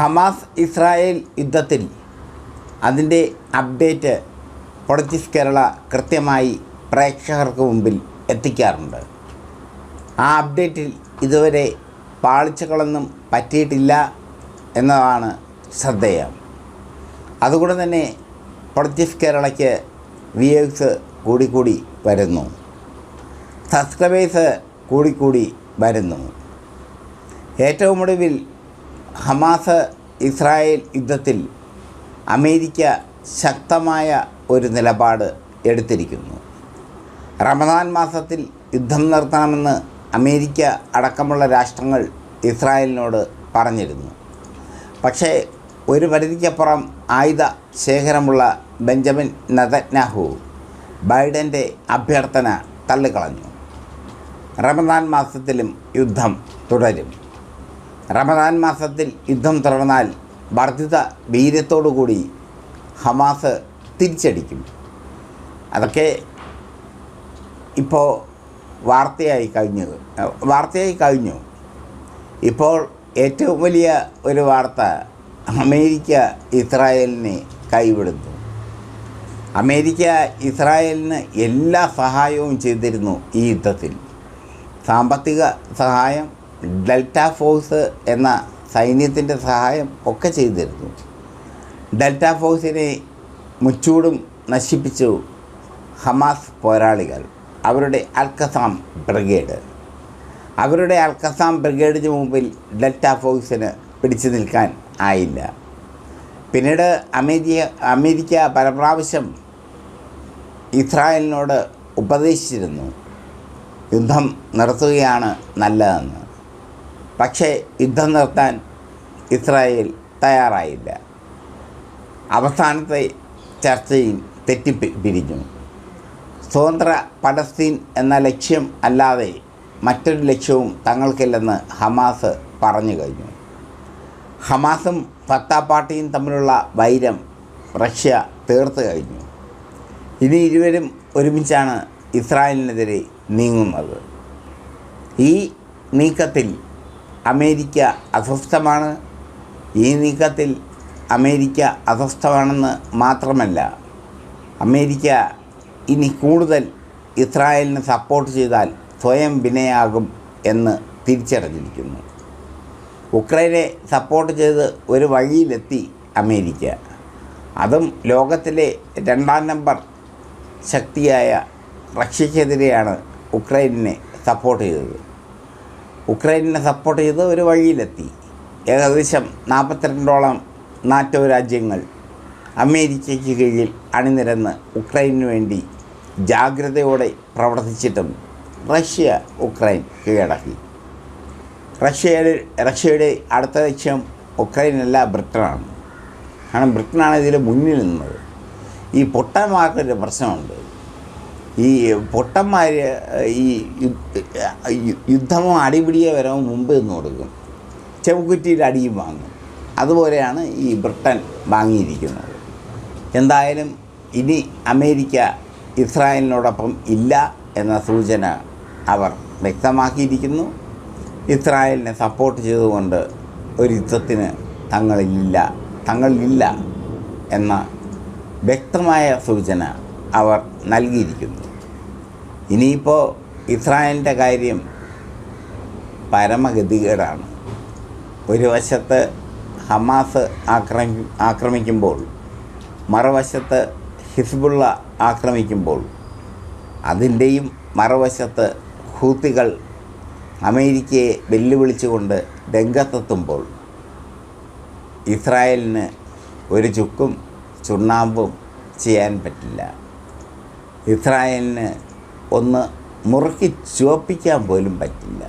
Hamas Israel യുദ്ധത്തിൽ അതിന്റെ update politics Kerala കൃത്യമായി പ്രേക്ഷകർക്ക് മുമ്പിൽ എത്തിക്കാറുണ്ട്. ആ അപ്ഡേറ്റിൽ ഇതുവരെ പാളിച്ചകളൊന്നും പറ്റിയിട്ടില്ല എന്നതാണ് ശ്രദ്ധേയം. അതുകൊണ്ട് തന്നെ പൊളിറ്റിക്സ് കേരളയ്ക്ക് വ്യൂസ് കൂടിക്കൂടി വരുന്നു. സബ്സ്ക്രൈബേഴ്സ് കൂടിക്കൂടി വരുന്നു. ഏറ്റവും ഒടുവിൽ ഹമാസ് ഇസ്രായേൽ യുദ്ധത്തിൽ അമേരിക്ക ശക്തമായ ഒരു നിലപാട് എടുത്തിരിക്കുന്നു. റമദാൻ മാസത്തിൽ യുദ്ധം നിർത്തണമെന്ന് അമേരിക്ക അടക്കമുള്ള രാഷ്ട്രങ്ങൾ ഇസ്രായേലിനോട് പറഞ്ഞിരുന്നു. പക്ഷേ ഒരു പരിധിക്കപ്പുറം ആയുധ ശേഖരമുള്ള ബെഞ്ചമിൻ നതന്യാഹു ബൈഡന്റെ അഭ്യർത്ഥന തള്ളിക്കളഞ്ഞു. റമദാൻ മാസത്തിലും യുദ്ധം തുടരും. റമദാൻ മാസത്തിൽ യുദ്ധം തുടർന്നാൽ വർദ്ധിത വീര്യത്തോടുകൂടി ഹമാസ് തിരിച്ചടിക്കും. അതൊക്കെ ഇപ്പോൾ വാർത്തയായി കഴിഞ്ഞത് വാർത്തയായി കഴിഞ്ഞു. ഇപ്പോൾ ഏറ്റവും വലിയ ഒരു വാർത്ത അമേരിക്ക ഇസ്രായേലിനെ കൈവിടുന്നു. അമേരിക്ക ഇസ്രായേലിന് എല്ലാ സഹായവും ചെയ്തിരുന്നു ഈ യുദ്ധത്തിൽ. സാമ്പത്തിക സഹായം ഡെൽറ്റ ഫോഴ്സ് എന്ന സൈന്യത്തിന്റെ സഹായം ഒക്കെ ചെയ്തിരുന്നു. ഡെൽറ്റ ഫോഴ്സിനെ മുച്ചൂടും നശിപ്പിച്ചു ഹമാസ് പോരാളികൾ അവരുടെ അൽക്കസാം ബ്രിഗേഡ്. അവരുടെ അൽക്കസാം ബ്രിഗേഡിന് മുമ്പിൽ ഡെൽറ്റ ഫോഴ്സിന് പിടിച്ചു നിൽക്കാൻ ആയില്ല. പിന്നീട് അമേരിക്ക അമേരിക്ക പലപ്രാവശ്യം ഇസ്രായേലിനോട് ഉപദേശിച്ചിരുന്നു. യുദ്ധം നിർത്തുകയാണ് നല്ലതെന്ന്. പക്ഷേ യുദ്ധം നിർത്താൻ ഇസ്രായേൽ തയ്യാറായില്ല. അവസാനത്തെ ചർച്ചയിൽ തെറ്റിപ്പിരിഞ്ഞു. സ്വതന്ത്ര പലസ്തീൻ എന്ന ലക്ഷ്യം അല്ലാതെ മറ്റൊരു ലക്ഷ്യവും തങ്ങൾക്കില്ലെന്ന് ഹമാസ് പറഞ്ഞു കഴിഞ്ഞു. ഹമാസും ഫത്താ പാർട്ടിയും തമ്മിലുള്ള വൈരം റഷ്യ തീർത്ത് കഴിഞ്ഞു. ഇനി ഇരുവരും ഒരുമിച്ചാണ് ഇസ്രായേലിനെതിരെ നീങ്ങുന്നത്. ഈ നീക്കത്തിൽ അമേരിക്ക അസ്വസ്ഥമാണ്. ഈ നീക്കത്തിൽ അമേരിക്ക അസ്വസ്ഥമാണെന്ന് മാത്രമല്ല അമേരിക്ക ഇനി കൂടുതൽ ഇസ്രായേലിനെ സപ്പോർട്ട് ചെയ്താൽ സ്വയം വിനയാകും എന്ന് തിരിച്ചറിഞ്ഞിരിക്കുന്നു. ഉക്രൈനെ സപ്പോർട്ട് ചെയ്ത് ഒരു വഴിയിലെത്തി അമേരിക്ക. അതും ലോകത്തിലെ രണ്ടാം നമ്പർ ശക്തിയായ റഷ്യക്കെതിരെയാണ് ഉക്രൈനെ സപ്പോർട്ട് ചെയ്തത്. ഉക്രൈനെ സപ്പോർട്ട് ചെയ്ത് ഒരു വഴിയിലെത്തി. ഏകദേശം നാൽപ്പത്തിരണ്ടോളം നാറ്റോ രാജ്യങ്ങൾ അമേരിക്കയ്ക്ക് കീഴിൽ അണിനിരന്ന് ഉക്രൈനു വേണ്ടി ജാഗ്രതയോടെ പ്രവർത്തിച്ചിട്ടും റഷ്യ ഉക്രൈൻ കീഴടക്കി. റഷ്യയുടെ റഷ്യയുടെ അടുത്ത ലക്ഷ്യം ഉക്രൈനല്ല ബ്രിട്ടനാണ്. കാരണം ബ്രിട്ടനാണ് ഇതിൽ മുന്നിൽ നിന്നത്. ഈ പൊട്ടന്മാർക്കൊരു പ്രശ്നമുണ്ട്. ഈ പൊട്ടന്മാർ ഈ യുദ്ധമോ അടിപിടിയോ വരവും മുമ്പ് നിന്ന് കൊടുക്കും. ചെവുക്കുറ്റിയിൽ അടിയും വാങ്ങും. അതുപോലെയാണ് ഈ ബ്രിട്ടൻ വാങ്ങിയിരിക്കുന്നത്. എന്തായാലും ഇനി അമേരിക്ക ഇസ്രായേലിനോടൊപ്പം ഇല്ല എന്ന സൂചന അവർ വ്യക്തമാക്കിയിരിക്കുന്നു. ഇസ്രായേലിനെ സപ്പോർട്ട് ചെയ്തുകൊണ്ട് ഒരു യുദ്ധത്തിന് തങ്ങളിലില്ല തങ്ങളിലില്ല എന്ന വ്യക്തമായ സൂചന അവർ നൽകിയിരിക്കുന്നു. ഇനിയിപ്പോൾ ഇസ്രായേലിന്റെ കാര്യം പരമഗതികേടാണ്. ഒരു വശത്ത് ഹമാസ് ആക്രമി ആക്രമിക്കുമ്പോൾ മറുവശത്ത് ഹിസ്ബുള്ള ആക്രമിക്കുമ്പോൾ അതിന്റെയും മറുവശത്ത് ഹൂത്തികൾ അമേരിക്കയെ വെല്ലുവിളിച്ചുകൊണ്ട് രംഗത്തെത്തുമ്പോൾ ഇസ്രായേലിന് ഒരു ചുക്കും ചുണ്ണാമ്പും ചെയ്യാൻ പറ്റില്ല. ഇസ്രായേലിന് ഒന്ന് മുറുക്കി ചുവപ്പിക്കാൻ പോലും പറ്റില്ല.